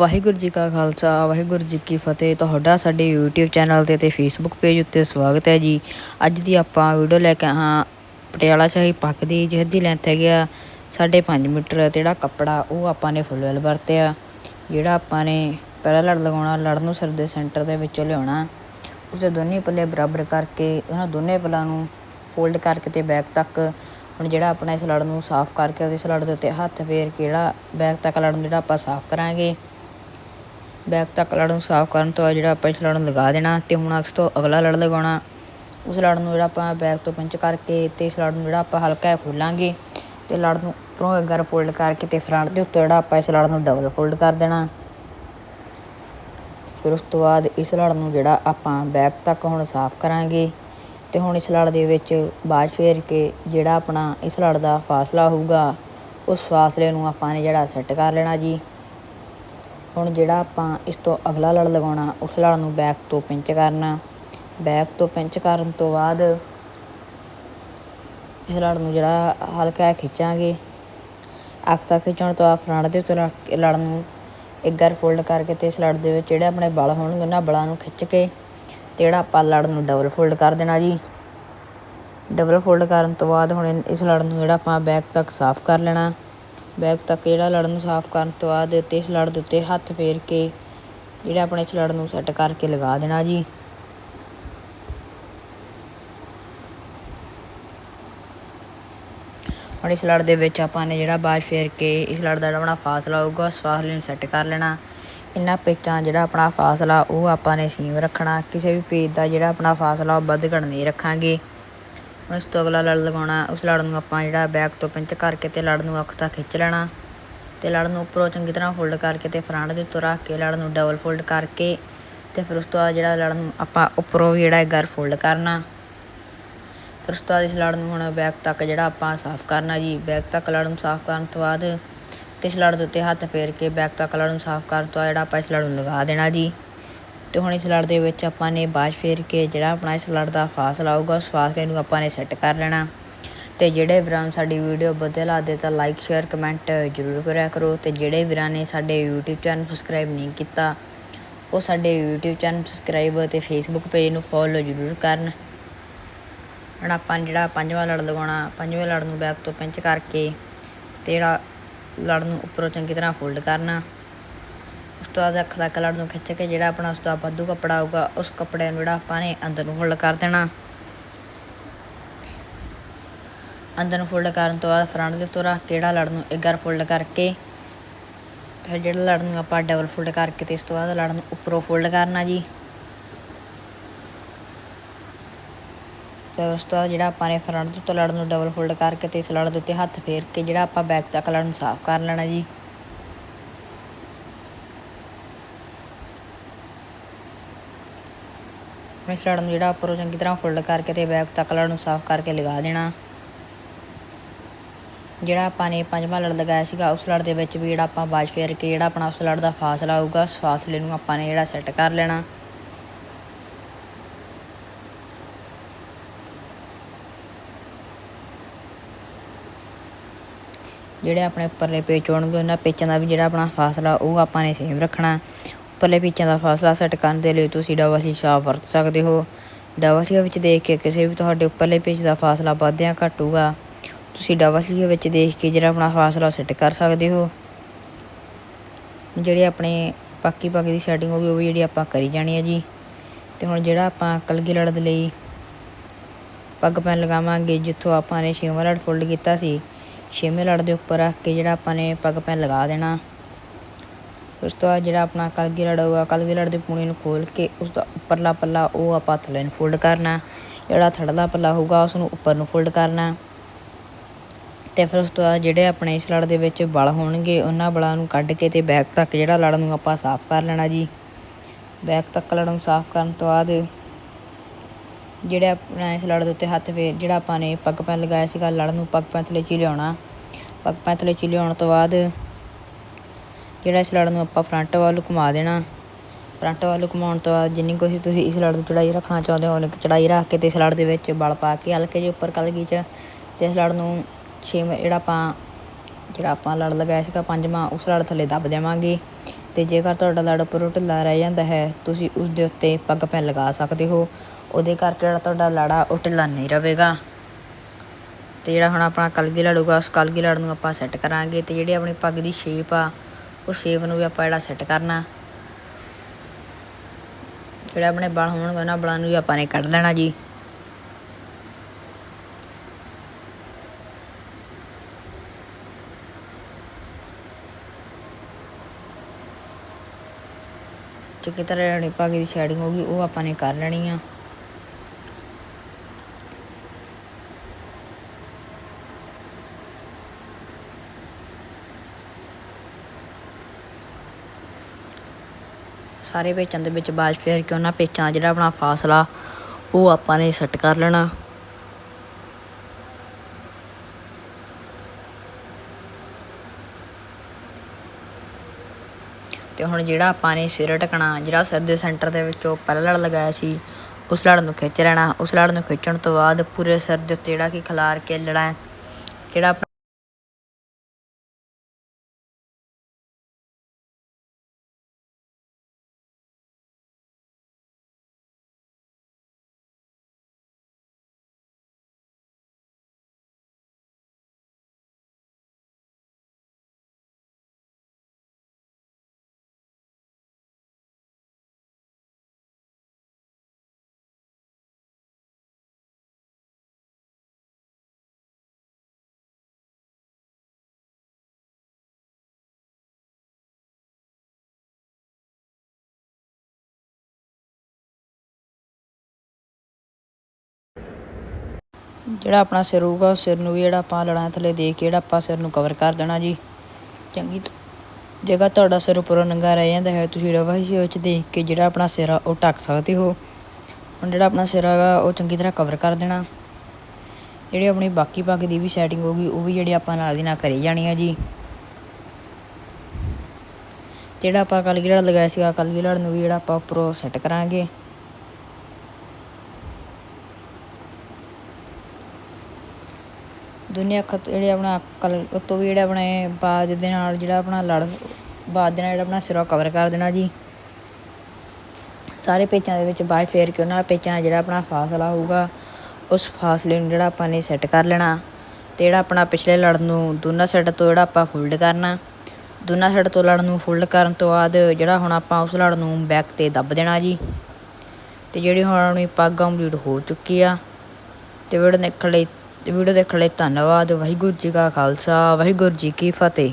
ਵਾਹਿਗੁਰੂ ਜੀ ਕਾ ਖਾਲਸਾ, ਵਾਹਿਗੁਰੂ ਜੀ ਕੀ ਫਤਿਹ। ਤੁਹਾਡਾ ਸਾਡੇ YouTube ਚੈਨਲ ਤੇ ਤੇ Facebook ਪੇਜ ਉੱਤੇ ਸਵਾਗਤ ਹੈ ਜੀ। ਅੱਜ ਦੀ ਆਪਾਂ ਵੀਡੀਓ ਲੈ ਕੇ ਹਾਂ ਪਟਿਆਲਾ ਸ਼ਾਹੀ ਪੱਕ ਦੀ ਜਿਸ ਦੀ ਲੈਂਥ ਹੈਗੀ ਆ 5.5 ਮੀਟਰ ਤੇ ਜਿਹੜਾ ਕੱਪੜਾ ਉਹ ਆਪਾਂ ਨੇ ਫੁੱਲ ਵੈਲ ਵਰਤਿਆ। ਜਿਹੜਾ ਆਪਾਂ ਨੇ ਪਹਿਲਾ ਲੜ ਲਗਾਉਣਾ ਲੜ ਨੂੰ ਸਿਰ ਦੇ ਸੈਂਟਰ ਦੇ ਵਿੱਚੋਂ ਲਿਆਉਣਾ। ਉਸਦੇ ਦੋਨੇ ਪੱਲੇ ਬਰਾਬਰ ਕਰਕੇ ਉਹਨਾਂ ਦੋਨੇ ਪੱਲਾਂ ਨੂੰ ਫੋਲਡ ਕਰਕੇ ਤੇ ਬੈਕ ਤੱਕ ਹੁਣ ਜਿਹੜਾ ਆਪਣਾ ਇਸ ਲੜ ਨੂੰ ਸਾਫ਼ ਕਰਕੇ ਉਹਦੇ ਇਸ ਲੜ ਦੇ ਉੱਤੇ ਹੱਥ ਫੇਰ ਕੇ ਜਿਹੜਾ ਬੈਕ ਤੱਕ ਲੜ ਨੂੰ ਜਿਹੜਾ ਆਪਾਂ ਸਾਫ਼ ਕਰਾਂਗੇ। ਬੈਕ ਤੱਕ ਲੜ ਨੂੰ ਸਾਫ਼ ਕਰਨ ਤੋਂ ਬਾਅਦ ਜਿਹੜਾ ਆਪਾਂ ਇਸ ਲੜ ਨੂੰ ਲਗਾ ਦੇਣਾ ਤੇ ਹੁਣ ਅਕਸ ਤੋਂ ਅਗਲਾ ਲੜ ਲਗਾਉਣਾ। ਉਸ ਲੜ ਨੂੰ ਜਿਹੜਾ ਆਪਾਂ ਬੈਕ ਤੋਂ ਪਿੰਚ ਕਰਕੇ ਤੇ ਇਸ ਲੜ ਨੂੰ ਜਿਹੜਾ ਆਪਾਂ ਹਲਕਾ ਜਿਹਾ ਖੋਲਾਂਗੇ ਤੇ ਲੜ ਨੂੰ ਉੱਪਰੋਂ ਇੱਕ ਅਗਰ ਫੋਲਡ ਕਰਕੇ ਤੇ ਫਰੰਟ ਦੇ ਉੱਤੇ ਜਿਹੜਾ ਆਪਾਂ ਇਸ ਲੜ ਨੂੰ ਡਬਲ ਫੋਲਡ ਕਰ ਦੇਣਾ। ਫਿਰ ਉਸ ਤੋਂ ਬਾਅਦ ਇਸ ਲੜ ਨੂੰ ਜਿਹੜਾ ਆਪਾਂ ਬੈਕ ਤੱਕ ਹੁਣ ਸਾਫ਼ ਕਰਾਂਗੇ ਤੇ ਹੁਣ ਇਸ ਲੜ ਦੇ ਵਿੱਚ ਬਾਅਦ ਫੇਰ ਕੇ ਜਿਹੜਾ ਆਪਣਾ ਇਸ ਲੜ ਦਾ ਫਾਸਲਾ ਹੋਊਗਾ, ਉਸ ਫਾਸਲੇ ਨੂੰ ਆਪਾਂ ਨੇ ਜਿਹੜਾ ਸੈੱਟ ਕਰ ਲੈਣਾ ਜੀ। ਹੁਣ ਜਿਹੜਾ ਆਪਾਂ ਇਸ ਤੋਂ ਅਗਲਾ ਲੜ ਲਗਾਉਣਾ, ਉਸ ਲੜ ਨੂੰ ਬੈਕ ਤੋਂ ਪਿੰਚ ਕਰਨਾ। ਬੈਕ ਤੋਂ ਪਿੰਚ ਕਰਨ ਤੋਂ ਬਾਅਦ ਇਸ ਲੜ ਨੂੰ ਜਿਹੜਾ ਹਲਕਾ ਖਿੱਚਾਂਗੇ। ਅੱਖ ਤੱਕ ਖਿੱਚਣ ਤੋਂ ਬਾਅਦ ਫਰੰਟ ਦੇ ਉੱਤੇ ਰੱਖ ਲੜ ਨੂੰ ਇੱਕ ਵਾਰ ਫੋਲਡ ਕਰਕੇ ਤੇ ਇਸ ਲੜ ਦੇ ਵਿੱਚ ਜਿਹੜੇ ਆਪਣੇ ਬਲ ਹੋਣਗੇ, ਉਹਨਾਂ ਬਲਾਂ ਨੂੰ ਖਿੱਚ ਕੇ ਤੇ ਜਿਹੜਾ ਆਪਾਂ ਲੜ ਨੂੰ ਡਬਲ ਫੋਲਡ ਕਰ ਦੇਣਾ ਜੀ। ਡਬਲ ਫੋਲਡ ਕਰਨ ਤੋਂ ਬਾਅਦ ਹੁਣ ਇਸ ਲੜ ਨੂੰ ਜਿਹੜਾ ਆਪਾਂ ਬੈਕ ਤੱਕ ਸਾਫ਼ ਕਰ ਲੈਣਾ। ਬੈਕ ਤੱਕ ਜਿਹੜਾ ਲੜ ਨੂੰ ਸਾਫ਼ ਕਰਨ ਤੋਂ ਬਾਅਦ ਤੇ ਇਸ ਲੜ ਦੇ ਉੱਤੇ ਹੱਥ ਫੇਰ ਕੇ ਜਿਹੜਾ ਆਪਣੇ ਇਸ ਲੜ ਨੂੰ ਸੈੱਟ ਕਰਕੇ ਲਗਾ ਦੇਣਾ ਜੀ। ਹੁਣ ਇਸ ਲੜ ਦੇ ਵਿੱਚ ਆਪਾਂ ਨੇ ਜਿਹੜਾ ਬਾਜ ਫੇਰ ਕੇ ਇਸ ਲੜ ਦਾ ਜਿਹੜਾ ਆਪਣਾ ਫਾਸਲਾ ਹੋਊਗਾ ਉਸ ਫਾਸਲੇ ਨੂੰ ਸੈੱਟ ਕਰ ਲੈਣਾ। ਇਹਨਾਂ ਪੇਚਾਂ ਜਿਹੜਾ ਆਪਣਾ ਫਾਸਲਾ, ਉਹ ਆਪਾਂ ਨੇ ਸੀਮ ਰੱਖਣਾ। ਕਿਸੇ ਵੀ ਪੇਜ ਦਾ ਜਿਹੜਾ ਆਪਣਾ ਫਾਸਲਾ, ਉਹ ਵੱਧ ਘੱਟ ਨਹੀਂ ਰੱਖਾਂਗੇ। ਹੁਣ ਇਸ ਤੋਂ ਅਗਲਾ ਲੜ ਲਗਾਉਣਾ ਉਸ ਲੜ ਨੂੰ ਆਪਾਂ ਜਿਹੜਾ ਬੈਕ ਤੋਂ ਪਿੰਚ ਕਰਕੇ ਤੇ ਲੜ ਨੂੰ ਅੱਖ ਤੱਕ ਖਿੱਚ ਲੈਣਾ ਤੇ ਲੜ ਨੂੰ ਉੱਪਰੋਂ ਚੰਗੀ ਤਰ੍ਹਾਂ ਫੋਲਡ ਕਰਕੇ ਤੇ ਫਰੰਟ ਦੇ ਉੱਤੇ ਰੱਖ ਕੇ ਲੜ ਨੂੰ ਡਬਲ ਫੋਲਡ ਕਰਕੇ ਤੇ ਫਿਰ ਉਸ ਤੋਂ ਬਾਅਦ ਜਿਹੜਾ ਲੜ ਨੂੰ ਆਪਾਂ ਉੱਪਰੋਂ ਵੀ ਜਿਹੜਾ ਗਰ ਫੋਲਡ ਕਰਨਾ। ਫਿਰ ਉਸ ਤੋਂ ਬਾਅਦ ਇਸ ਲੜ ਨੂੰ ਹੁਣ ਬੈਕ ਤੱਕ ਜਿਹੜਾ ਆਪਾਂ ਸਾਫ਼ ਕਰਨਾ ਜੀ ਬੈਕ ਤੱਕ ਲੜ ਨੂੰ ਸਾਫ਼ ਕਰਨ ਤੋਂ ਬਾਅਦ ਤੇ ਇਸ ਲੜ ਦੇ ਉੱਤੇ ਹੱਥ ਫੇਰ ਕੇ ਬੈਕ ਤੱਕ ਲੜ ਨੂੰ ਸਾਫ਼ ਕਰਨ ਤੋਂ ਬਾਅਦ ਜਿਹੜਾ ਆਪਾਂ ਇਸ ਲੜ ਨੂੰ ਲਗਾ ਦੇਣਾ ਜੀ। ਤੇ ਹੁਣ ਇਸ ਲੜ ਦੇ ਵਿੱਚ ਆਪਾਂ ਨੇ ਬਾਜ ਫੇਰ ਕੇ ਜਿਹੜਾ ਆਪਣਾ ਇਸ ਲੜ ਦਾ ਫਾਸਲਾ ਆਊਗਾ ਉਸ ਫਾਸਲੇ ਨੂੰ ਆਪਾਂ ਨੇ ਸੈੱਟ ਕਰ ਲੈਣਾ। ਤੇ ਜਿਹੜੇ ਵੀਰਾਂ ਨੂੰ ਸਾਡੀ ਵੀਡੀਓ ਵਧੀਆ ਲੱਗਦੇ ਤਾਂ ਲਾਈਕ ਸ਼ੇਅਰ ਕਮੈਂਟ ਜ਼ਰੂਰ ਕਰਿਆ ਕਰੋ। ਤੇ ਜਿਹੜੇ ਵੀਰਾਂ ਨੇ ਸਾਡੇ YouTube ਚੈਨਲ ਸਬਸਕ੍ਰਾਈਬ ਨਹੀਂ ਕੀਤਾ, ਉਹ ਸਾਡੇ YouTube ਚੈਨਲ ਸਬਸਕ੍ਰਾਈਬ ਤੇ Facebook ਪੇਜ ਨੂੰ ਫੋਲੋ ਜ਼ਰੂਰ ਕਰਨ। ਹੁਣ ਆਪਾਂ ਜਿਹੜਾ ਪੰਜਵਾਂ ਲੜ ਲਗਾਉਣਾ, ਪੰਜਵੇਂ ਲੜ ਨੂੰ ਬੈਕ ਤੋਂ ਪਿੰਚ ਕਰਕੇ ਤੇ ਜਿਹੜਾ ਲੜ ਨੂੰ ਉੱਪਰੋਂ ਚੰਗੀ ਤਰ੍ਹਾਂ ਫੋਲਡ ਕਰਨਾ। ਉਸ ਤੋਂ ਬਾਅਦ ਅੱਖ ਦਾ ਕਲਰ ਨੂੰ ਖਿੱਚ ਕੇ ਜਿਹੜਾ ਆਪਣਾ ਉਸ ਦਾ ਵਾਧੂ ਕੱਪੜਾ ਆਊਗਾ, ਉਸ ਕੱਪੜੇ ਨੂੰ ਜਿਹੜਾ ਆਪਾਂ ਨੇ ਅੰਦਰ ਨੂੰ ਫੋਲਡ ਕਰ ਦੇਣਾ। ਅੰਦਰ ਨੂੰ ਫੋਲਡ ਕਰਨ ਤੋਂ ਬਾਅਦ ਫਰੰਟ ਦੇ ਉੱਤੇ ਰੱਖ ਕੇ ਜਿਹੜਾ ਲੜ ਨੂੰ ਇੱਕ ਵਾਰ ਫੋਲਡ ਕਰਕੇ, ਫਿਰ ਜਿਹੜਾ ਲੜ ਨੂੰ ਆਪਾਂ ਡਬਲ ਫੋਲਡ ਕਰਕੇ ਤੇ ਇਸ ਤੋਂ ਬਾਅਦ ਲੜ ਨੂੰ ਉੱਪਰੋਂ ਫੋਲਡ ਕਰਨਾ ਜੀ। ਤੇ ਉਸ ਤੋਂ ਬਾਅਦ ਜਿਹੜਾ ਆਪਾਂ ਨੇ ਫਰੰਟ ਦੇ ਉੱਤੇ ਲੜ ਨੂੰ ਡਬਲ ਫੋਲਡ ਕਰਕੇ ਤੇ ਇਸ ਲੜ ਦੇ ਉੱਤੇ ਹੱਥ ਫੇਰ ਕੇ ਜਿਹੜਾ ਆਪਾਂ ਬੈਕ ਤੱਕ ਲੜ ਨੂੰ ਸਾਫ਼ ਕਰ ਲੈਣਾ ਜੀ। ਇਸ ਲੜ ਨੂੰ ਜਿਹੜਾ ਉੱਪਰੋਂ ਚੰਗੀ ਤਰ੍ਹਾਂ ਫੋਲਡ ਕਰਕੇ ਤੇ ਬੈਕ ਤੱਕ ਲੜ ਨੂੰ ਸਾਫ਼ ਕਰਕੇ ਲਗਾ ਦੇਣਾ। ਜਿਹੜਾ ਆਪਾਂ ਨੇ ਪੰਜਵਾਂ ਲੜ ਲਗਾਇਆ ਸੀਗਾ, ਉਸ ਲੜ ਦੇ ਵਿੱਚ ਵੀ ਜਿਹੜਾ ਆਪਾਂ ਬਾਜ ਫੇਰ ਕੇ ਜਿਹੜਾ ਆਪਣਾ ਉਸ ਲੜ ਦਾ ਫਾਸਲਾ ਆਊਗਾ ਉਸ ਫਾਸਲੇ ਨੂੰ ਆਪਾਂ ਨੇ ਜਿਹੜਾ ਸੈੱਟ ਕਰ ਲੈਣਾ। ਜਿਹੜੇ ਆਪਣੇ ਉੱਪਰਲੇ ਪੇਚ ਹੋਣਗੇ, ਉਹਨਾਂ ਪੇਚਾਂ ਦਾ ਵੀ ਜਿਹੜਾ ਆਪਣਾ ਫਾਸਲਾ ਉਹ ਆਪਾਂ ਨੇ ਸੇਮ ਰੱਖਣਾ। ਉੱਪਰਲੇ ਪੀਚਾਂ ਦਾ ਫਾਸਲਾ ਸੈੱਟ ਕਰਨ ਦੇ ਲਈ ਤੁਸੀਂ ਡਬਲ ਸ਼ੀਸ਼ਾ ਵਰਤ ਸਕਦੇ ਹੋ। ਡਬਲ ਸ਼ੀਸ਼ੇ ਵਿੱਚ ਦੇਖ ਕੇ ਕਿਸੇ ਵੀ ਤੁਹਾਡੇ ਉੱਪਰਲੇ ਪੇਚ ਦਾ ਫਾਸਲਾ ਵੱਧ ਜਾਂ ਘਟੂਗਾ। ਤੁਸੀਂ ਡਬਲ ਸ਼ੀਸ਼ੇ ਵਿੱਚ ਦੇਖ ਕੇ ਜਿਹੜਾ ਆਪਣਾ ਫਾਸਲਾ ਸੈੱਟ ਕਰ ਸਕਦੇ ਹੋ। ਜਿਹੜੇ ਆਪਣੇ ਬਾਕੀ ਬਾਕੀ ਦੀ ਸੈਟਿੰਗ ਉਹ ਵੀ ਉਹ ਵੀ ਜਿਹੜੀ ਆਪਾਂ ਕਰੀ ਜਾਣੀ ਹੈ ਜੀ। ਤੇ ਹੁਣ ਜਿਹੜਾ ਆਪਾਂ ਕਲਗੀ ਲੜ ਦੇ ਲਈ ਪੱਗ ਪੈਨ ਲਗਾਵਾਂਗੇ, ਜਿੱਥੋਂ ਆਪਾਂ ਨੇ ਛੇਵਾਂ ਲੜ ਫੋਲਡ ਕੀਤਾ ਸੀ, ਛੇਵੇਂ ਲੜ ਦੇ ਉੱਪਰ ਰੱਖ ਕੇ ਜਿਹੜਾ ਆਪਾਂ ਨੇ ਪੱਗ ਪੈਨ ਲਗਾ ਦੇਣਾ। ਉਸ ਤੋਂ ਬਾਅਦ ਜਿਹੜਾ ਆਪਣਾ ਕਲਗੀ ਲੜ ਹੋਊਗਾ ਕਲਗੀ ਲੜ ਦੀ ਪੂਣੀ ਨੂੰ ਖੋਲ ਕੇ ਉਸ ਦਾ ਉੱਪਰਲਾ ਪੱਲਾ ਉਹ ਆਪਾਂ ਥੱਲੇ ਨੂੰ ਫੋਲਡ ਕਰਨਾ, ਜਿਹੜਾ ਥੜਲਾ ਪੱਲਾ ਹੋਊਗਾ ਉਸ ਨੂੰ ਉੱਪਰ ਨੂੰ ਫੋਲਡ ਕਰਨਾ ਤੇ ਫਿਰ ਉਸ ਤੋਂ ਬਾਅਦ ਜਿਹੜੇ ਆਪਣੇ ਇਸ ਲੜ ਦੇ ਵਿੱਚ ਬਲ ਹੋਣਗੇ, ਉਹਨਾਂ ਬਲਾਂ ਨੂੰ ਕੱਢ ਕੇ ਤੇ ਬੈਕ ਤੱਕ ਜਿਹੜਾ ਲੜ ਨੂੰ ਆਪਾਂ ਸਾਫ਼ ਕਰ ਲੈਣਾ ਜੀ। ਬੈਕ ਤੱਕ ਲੜ ਨੂੰ ਸਾਫ਼ ਕਰਨ ਤੋਂ ਬਾਅਦ ਜਿਹੜੇ ਆਪਣਾ ਇਸ ਲੜ ਦੇ ਉੱਤੇ ਹੱਥ ਫੇਰ ਜਿਹੜਾ ਆਪਾਂ ਨੇ ਪੱਗ ਪੈਨ ਲਗਾਇਆ ਸੀਗਾ, ਲੜ ਨੂੰ ਪੱਗ ਪੈਨ ਥੱਲੇ ਚ ਲਿਆਉਣਾ। ਪੱਗ ਪੈਨ ਥੱਲੇ ਚ ਲਿਆਉਣ ਤੋਂ ਬਾਅਦ ਜਿਹੜਾ ਇਸ ਲੜ ਨੂੰ ਆਪਾਂ ਫਰੰਟ ਵੱਲ ਘੁਮਾ ਦੇਣਾ। ਫਰੰਟ ਵੱਲ ਘੁਮਾਉਣ ਤੋਂ ਬਾਅਦ ਜਿੰਨੀ ਕੋਸ਼ਿਸ਼ ਤੁਸੀਂ ਇਸ ਲੜ ਦੀ ਚੜਾਈ ਰੱਖਣਾ ਚਾਹੁੰਦੇ ਹੋ ਉਨੀ ਚੜਾਈ ਰੱਖ ਕੇ ਤੇ ਇਸ ਲੜ ਦੇ ਵਿੱਚ ਬਲ ਪਾ ਕੇ ਹਲਕੇ ਜਿਹੇ ਉੱਪਰ ਕਲਗੀ ਚ ਤੇ ਇਸ ਲੜ ਨੂੰ ਛੇ ਜਿਹੜਾ ਆਪਾਂ ਜਿਹੜਾ ਆਪਾਂ ਲੜ ਲਗਾਇਆ ਸੀਗਾ ਪੰਜਵਾਂ, ਉਸ ਲੜ ਥੱਲੇ ਦੱਬ ਦੇਵਾਂਗੇ। ਤੇ ਜੇਕਰ ਤੁਹਾਡਾ ਲੜ ਉੱਪਰੋਂ ਢਿੱਲਾ ਰਹਿ ਜਾਂਦਾ ਹੈ, ਤੁਸੀਂ ਉਸ ਦੇ ਉੱਤੇ ਪੱਗ ਪੈਨ ਲਗਾ ਸਕਦੇ ਹੋ। ਉਹਦੇ ਕਰਕੇ ਜਿਹੜਾ ਤੁਹਾਡਾ ਲੜਾ ਉਹ ਢਿੱਲਾ ਨਹੀਂ ਰਹੇਗਾ। ਤੇ ਜਿਹੜਾ ਹੁਣ ਆਪਣਾ ਕਲਗੀ ਲੜੂਗਾ, ਉਸ ਕਲਗੀ ਲੜ ਨੂੰ ਆਪਾਂ ਸੈੱਟ ਕਰਾਂਗੇ ਤੇ ਜਿਹੜੀ ਆਪਣੀ ਪੱਗ ਦੀ ਸ਼ੇਪ ਆ ਉਹ ਸ਼ੇਪ ਨੂੰ ਵੀ ਆਪਾਂ ਜਿਹੜਾ ਸੈੱਟ ਕਰਨਾ। ਜਿਹੜੇ ਆਪਣੇ ਬਲ ਹੋਣਗੇ, ਉਹਨਾਂ ਬਲਾਂ ਨੂੰ ਵੀ ਆਪਾਂ ਨੇ ਕੱਢ ਲੈਣਾ ਜੀ। ਚੰਗੀ ਤਰ੍ਹਾਂ ਜਿਹੜੀ ਪੱਗ ਦੀ ਸ਼ੈਡਿੰਗ ਹੋਗੀ ਉਹ ਆਪਾਂ ਨੇ ਕਰ ਲੈਣੀ ਆ। ਸਾਰੇ ਪੇਚਾਂ ਦੇ ਵਿੱਚ ਬਾਜ ਫੇਰ ਕੇ ਉਹਨਾਂ ਪੇਚਾਂ ਦਾ ਜਿਹੜਾ ਆਪਣਾ ਫਾਸਲਾ ਉਹ ਆਪਾਂ ਨੇ ਸੈੱਟ ਕਰ ਲੈਣਾ। ਤੇ ਹੁਣ ਜਿਹੜਾ ਆਪਾਂ ਨੇ ਸਿਰ ਟਕਣਾ ਜਿਹੜਾ ਸਿਰ ਦੇ ਸੈਂਟਰ ਦੇ ਵਿੱਚੋਂ ਪਹਿਲਾ ਲੜ ਲਗਾਇਆ ਸੀ ਉਸ ਲੜ ਨੂੰ ਖਿੱਚ ਲੈਣਾ। ਉਸ ਲੜ ਨੂੰ ਖਿੱਚਣ ਤੋਂ ਬਾਅਦ ਪੂਰੇ ਸਿਰ ਦੇ ਉੱਤੇ ਜਿਹੜਾ ਕਿ ਖਿਲਾਰ ਕੇ ਲੜਾ ਹੈ, ਜਿਹੜਾ ਜਿਹੜਾ ਆਪਣਾ ਸਿਰ ਹੋਊਗਾ ਉਹ ਸਿਰ ਨੂੰ ਵੀ ਜਿਹੜਾ ਆਪਾਂ ਲੜਾਂ ਥੱਲੇ ਦੇ ਕੇ ਜਿਹੜਾ ਆਪਾਂ ਸਿਰ ਨੂੰ ਕਵਰ ਕਰ ਦੇਣਾ ਜੀ। ਚੰਗੀ ਤ- ਜੇਕਰ ਤੁਹਾਡਾ ਸਿਰ ਉੱਪਰੋਂ ਨੰਗਾ ਰਹਿ ਜਾਂਦਾ ਹੈ, ਤੁਸੀਂ ਰਵਾ ਵਿੱਚ ਦੇਖ ਕੇ ਜਿਹੜਾ ਆਪਣਾ ਸਿਰ ਆ, ਉਹ ਢੱਕ ਸਕਦੇ ਹੋ। ਹੁਣ ਜਿਹੜਾ ਆਪਣਾ ਸਿਰ ਹੈਗਾ, ਉਹ ਚੰਗੀ ਤਰ੍ਹਾਂ ਕਵਰ ਕਰ ਦੇਣਾ। ਜਿਹੜੀ ਆਪਣੀ ਬਾਕੀ ਪੱਗ ਦੀ ਵੀ ਸੈਟਿੰਗ ਹੋਗੀ ਉਹ ਵੀ ਜਿਹੜੀ ਆਪਾਂ ਨਾਲ ਦੀ ਨਾਲ ਕਰੀ ਜਾਣੀ ਆ ਜੀ। ਜਿਹੜਾ ਆਪਾਂ ਕਲਗੀ ਲੜ ਲਗਾਇਆ ਸੀਗਾ ਕਲਗੀ ਲੜ ਨੂੰ ਵੀ ਜਿਹੜਾ ਆਪਾਂ ਉੱਪਰੋਂ ਸੈੱਟ ਕਰਾਂਗੇ। ਦੁਨੀਆ ਖਤ ਜਿਹੜੇ ਆਪਣਾ ਕਲ ਉੱਤੋਂ ਵੀ ਜਿਹੜਾ ਆਪਣੇ ਬਾਜ ਦੇ ਨਾਲ ਜਿਹੜਾ ਆਪਣਾ ਲੜ ਬਾਜ ਦੇ ਨਾਲ ਜਿਹੜਾ ਆਪਣਾ ਸਿਰਾ ਕਵਰ ਕਰ ਦੇਣਾ ਜੀ। ਸਾਰੇ ਪੇਚਾਂ ਦੇ ਵਿੱਚ ਬਾਜ ਫੇਰ ਕੇ ਉਹਨਾਂ ਪੇਚਾਂ ਦਾ ਜਿਹੜਾ ਆਪਣਾ ਫਾਸਲਾ ਹੋਊਗਾ, ਉਸ ਫਾਸਲੇ ਨੂੰ ਜਿਹੜਾ ਆਪਾਂ ਨੇ ਸੈੱਟ ਕਰ ਲੈਣਾ ਤੇ ਜਿਹੜਾ ਆਪਣਾ ਪਿਛਲੇ ਲੜ ਨੂੰ ਦੋਨਾਂ ਸਾਈਡ ਤੋਂ ਜਿਹੜਾ ਆਪਾਂ ਫੋਲਡ ਕਰਨਾ, ਦੋਨਾਂ ਸਾਈਡ ਤੋਂ ਲੜ ਨੂੰ ਫੋਲਡ ਕਰਨ ਤੋਂ ਬਾਅਦ ਜਿਹੜਾ ਹੁਣ ਆਪਾਂ ਉਸ ਲੜ ਨੂੰ ਬੈਕ ਤੇ ਦੱਬ ਦੇਣਾ ਜੀ। ਤੇ ਜਿਹੜੀ ਹੁਣ ਆਪਣੀ ਪੱਗ ਕੰਪਲੀਟ ਹੋ ਚੁੱਕੀ ਆ, ਤੇ ਵੀਡੀਓ ਦੇਖਣ ਲਈ ਵੀਡੀਓ ਦੇਖਣ ਲਈ ਧੰਨਵਾਦ। ਵਾਹਿਗੁਰੂ ਜੀ ਕਾ ਖਾਲਸਾ ਵਾਹਿਗੁਰੂ ਜੀ ਕੀ ਫਤਿਹ।